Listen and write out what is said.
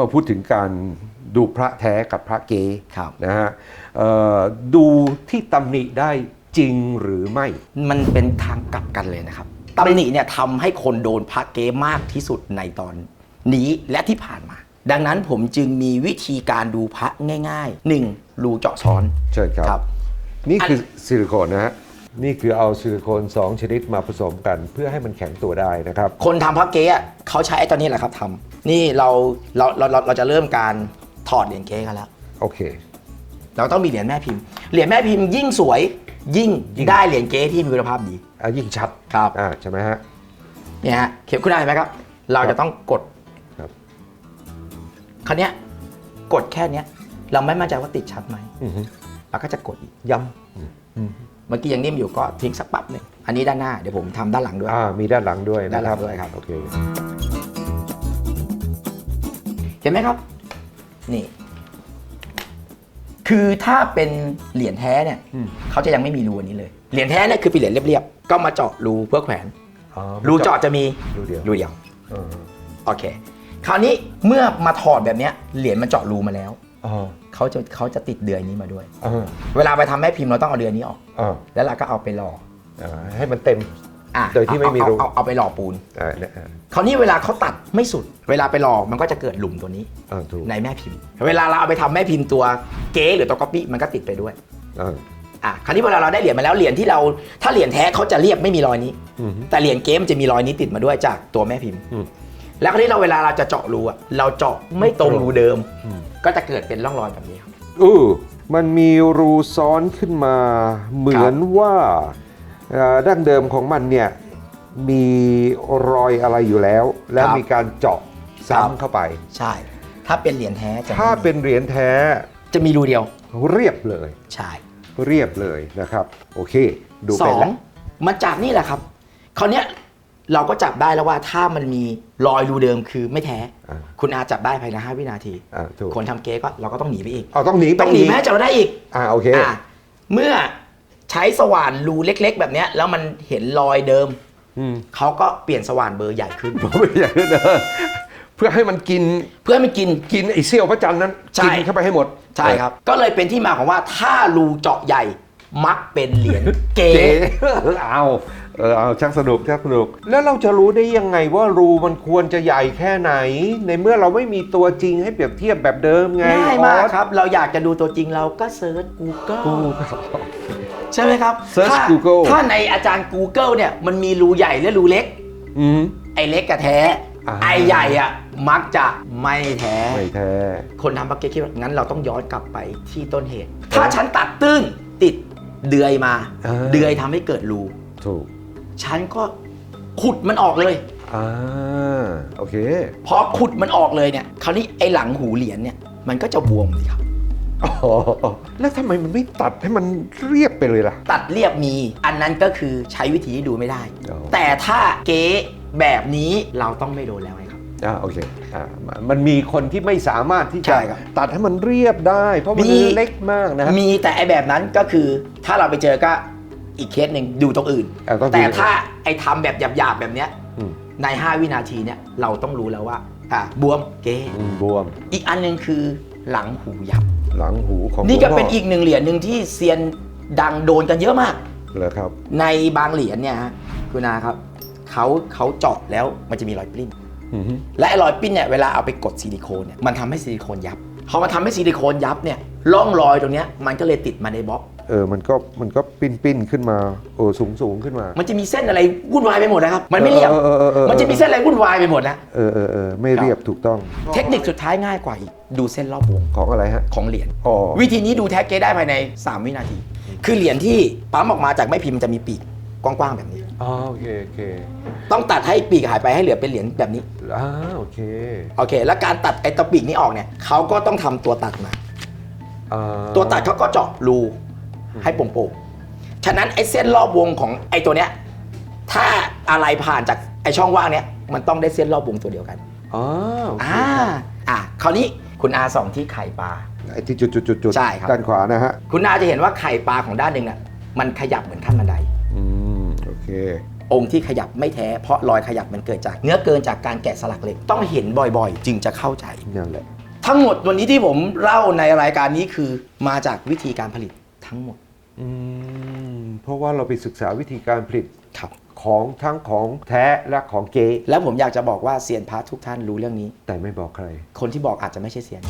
มาพูดถึงการดูพระแท้กับพระเก๊ครับนะฮะเอ่อดูที่ตำหนิได้จริงหรือไม่ มันเป็นทางกลับกันเลยนะครับตำหนิเนี่ยทำให้คนโดนพระเก๊มากที่สุดในตอนนี้และที่ผ่านมา ดังนั้นผมจึงมีวิธีการดูพระง่ายๆ 1. รูเจาะซ้อนเชิญครับครับนี่คือซิลิโคนนะฮะนี่คือเอาซิลิโคน2 ชนิดมาผสมกัน เพื่อให้มันแข็งตัวได้นะครับ คนทำพระเก๊อะเขาใช้ไอ้ตัวนี้แหละครับทำ นี่เราเราเราเราเราจะเริ่มการถอดเหรียญเก๊กันแล้ว โอเค เราต้องมีเหรียญแม่พิมพ์ เหรียญแม่พิมพ์ยิ่งสวยยิ่งยิ่ง ได้เหรียญเก๊ที่มีคุณภาพดี อะยิ่งชัดครับ อ่าใช่ไหมฮะ เนี่ยฮะเข็มคุณได้ไหมครับ เราจะต้องกดครับ คราวเนี้ยกดแค่เนี้ย เราไม่มั่นใจว่าติดชัดไหมอือฮึเราก็จะกดอีกย้ำอืมเมื่อกี้ยังนิ่มอยู่ก็ทิ้งสักปั๊บหนึ่งอันนี้ด้านหน้าเดี๋ยวผมทำด้านหลังด้วย อ่ามีด้านหลังด้วยด้านะนหคลัรับงด้วยครับ โอเค เห็นไหมครับ นี่ คือถ้าเป็นเหรียญแท้เนี่ยอืมเขาจะยังไม่มีรูอันนี้เลย เหรียญแท้เนี่ยคือเป็นเหรียญเรียบๆ ก็มาเจาะรูเพื่อแขวนอ๋อรูเจาะจะมีรูเดียวรูเดียวอ่าโอเค คราวนี้เมื่อมาถอดแบบเนี้ยเหรียญมันเจาะรูมาแล้วอ่าเขาจะเขาจะติดเดือยนี้มาด้วยอ่าเวลาไปทำแม่พิมพ์เราต้องเอาเดือยนี้ออกอ่าแล้วเราก็เอาไปหล่ออ่าให้มันเต็มอะ โดยที่ไม่มีรูเอาเอาเอาเอาไปหล่อปูนอ่าเนี่ยอ่าคราวนี้เวลาเขาตัดไม่สุด เวลาไปหล่อมันก็จะเกิดหลุมตัวนี้อ่าถูกในแม่พิมพ์ เวลาเราเอาไปทำแม่พิมพ์ตัวเก๊หรือตัวก๊อปปี้มันก็ติดไปด้วยอ่าอะคราวนี้เวลาเราได้เหรียญมาแล้วเหรียญที่เราถ้าเหรียญแท้เขาจะเรียบไม่มีรอยนี้ อืม แต่เหรียญเก๊มันจะมีรอยนี้ติดมาด้วยจากตัวแม่พิมพ์ อืมแล้วคราวนี้เราเวลาเราจะเจาะรูอะเราเจาะไม่ตรงรูเดิม อืม ก็จะเกิดเป็นร่องรอยแบบนี้ครับ อู้มันมีรูซ้อนขึ้นมา เหมือนว่าเอ่อ ดั้งเดิมของมันเนี่ยมีรอยอะไรอยู่แล้ว แล้วมีการเจาะซ้ำเข้าไป ใช่ ถ้าเป็นเหรียญแท้จะไม่ถ้ามีเป็นเหรียญแท้จะมีรูเดียว เรียบเลย ใช่ เรียบเลยนะครับ โอเค ดูสเป็อนงแล้วมาจับนี่แหละครับคราวเนี้ยเราก็จับได้แล้วว่าถ้ามันมีรอยรูเดิมคือไม่แท้อ่าคุณอาจับได้ภายใน 5 วินาทีอ่าถูกคนทำเก๊ก็เราก็ต้องหนีไปอีกเอาต้องหนีไปต้องหนีแม้จะเราได้อีกอ่าโอเคอะเมื่อ ใช้สว่านรูเล็ก ๆ แบบเนี้ยแล้วมันเห็นรอยเดิมอืมเขาก็เปลี่ยนสว่านเบอร์ใหญ่ขึ้น ผมไม่อยากจะเดินเพื่อให้มันกินเพื่อให้มันกิน กินไอ้เสี้ยวพระจันทร์นั้นใช่ กินเข้าไปให้หมดใช่ครับ ก็เลยเป็นที่มาของว่าถ้ารูเจาะใหญ่มักเป็นเหรียญเก๊เก๋เอาเออเอาชักสนุกชักสนุก แล้วเราจะรู้ได้ยังไงว่ารูมันควรจะใหญ่แค่ไหน ในเมื่อเราไม่มีตัวจริงให้เปรียบเทียบแบบเดิมไงง่ายมากออสครับ เราอยากจะดูตัวจริงเราก็เซิร์ช Google กู ใช่ไหมครับ Search ถ้า Google ถ้าในอาจารย์ Google เนี่ยมันมีรูใหญ่และรูเล็ก อืม ไอ้เล็กกับแท้ อ่า ไอ้ใหญ่อะมักจะไม่แท้ ไม่แท้ คนทำบักเก็ตคิดว่างั้นเราต้องย้อนกลับไปที่ต้นเหตุ ถ้าฉันตัดตื้นติดเดือยมาอ่าเดือยทำให้เกิดรูถูกฉันก็ขุดมันออกเลย อ่าโอเค พอขุดมันออกเลยเนี่ย คราวนี้ไอ้หลังหูเหรียญเนี่ยมันก็จะบวมสิครับ อ๋อแล้วทำไมมันไม่ตัดให้มันเรียบไปเลยล่ะ ตัดเรียบมี อันนั้นก็คือใช้วิธีที่ดูไม่ได้ อ๋อ แต่ถ้าเก๊แบบนี้เราต้องไม่โดนแล้วไงครับ อ่าโอเคอ่ามันมีคนที่ไม่สามารถที่ใช่จะครับตัดให้มันเรียบได้ เพราะมันมี เล็กมากนะฮะ มีแต่ไอ้แบบนั้นก็คือถ้าเราไปเจอก็อีกเคสหนึ่งดูตรงอื่น อะต้องดูแต่ถ้าไอ้ทำแบบหยาบๆแบบเนี้ยอืม ใน 5 วินาทีเนี่ยเราต้องรู้แล้วว่าอะบวมเก๊ อืมบวม อีกอันหนึ่งคือ หลังหูยับ หลังหูของนี่ก็เป็นหลวงพ่อีกหนึ่งเหรียญหนึ่งที่เซียนดังโดนกันเยอะมาก เหรอครับ ในบางเหรียญเนี่ยฮะคุณอาครับเขาเขาเจาะแล้วมันจะมีรอยปลิ้น อือฮึและไอ้รอยปลิ้นเนี่ยเวลาเอาไปกดซิลิโคนเนี่ยมันทำให้ซิลิโคนยับพอมาทำให้ซิลิโคนยับเนี่ยร่องรอยตรงเนี้ยมันก็เลยติดมาในบล็อก เออมันก็มันก็ปิ้นปิ้นขึ้นมาโอ้สูงสูงขึ้นมา มันจะมีเส้นอะไรวุ่นวายไปหมดนะครับ มันไม่เรียบเออเออเออเออมันจะมีเส้นอะไรวุ่นวายไปหมดนะเออเออเออไม่เรียบถูกต้อง เทคนิคสุดท้ายง่ายกว่าอีกดูเส้นรอบวงของอะไรฮะของเหรียญอ๋อวิธีนี้ดูแท็กเกได้ภายใน 3 วินาที คือเหรียญที่ปั๊มออกมาจากไม้พิมพ์จะมีปีกกว้างๆแบบนี้อ๋อโอเคโอเค ต้องตัดให้ปีกหายไปให้เหลือเป็นเหรียญแบบนี้อ่าโอเคโอเค แล้วการตัดไอ้ตะปีกนี้ออกเนี่ยเขาก็ต้องทำตัวตัดมาอ่าตัวตัดเขาก็เจาะรู ให้โป่งๆ ฉะนั้นไอ้เส้นรอบวงของไอ้ตัวเนี้ย ถ้าอะไรผ่านจากไอ้ช่องว่างเนี้ย มันต้องได้เส้นรอบวงตัวเดียวกัน อ๋อโอเคอ่า อะ คราวนี้คุณอาส่องที่ไข่ปลา ไอ้ที่จุดจุดจุดจุดใช่ครับ ด้านขวานะฮะ คุณอาจะเห็นว่าไข่ปลาของด้านหนึ่งน่ะ มันขยับเหมือนขั้นบันได อืม โอเคโอองค์ที่ขยับไม่แท้เพราะรอยขยับมันเกิดจากเนื้อเกินจากการแกะสลักเหล็กต้องเห็นบ่อยๆ จึงจะเข้าใจ นั่นแหละ ทั้งหมดวันนี้ที่ผมเล่าในรายการนี้คือมาจากวิธีการผลิตทั้งหมด อืมเพราะว่าเราไปศึกษาวิธีการผลิตครับ ของทั้งของแท้และของเก๊แล้วผมอยากจะบอกว่าเซียนพระทุกท่านรู้เรื่องนี้ แต่ไม่บอกใคร คนที่บอกอาจจะไม่ใช่เซียน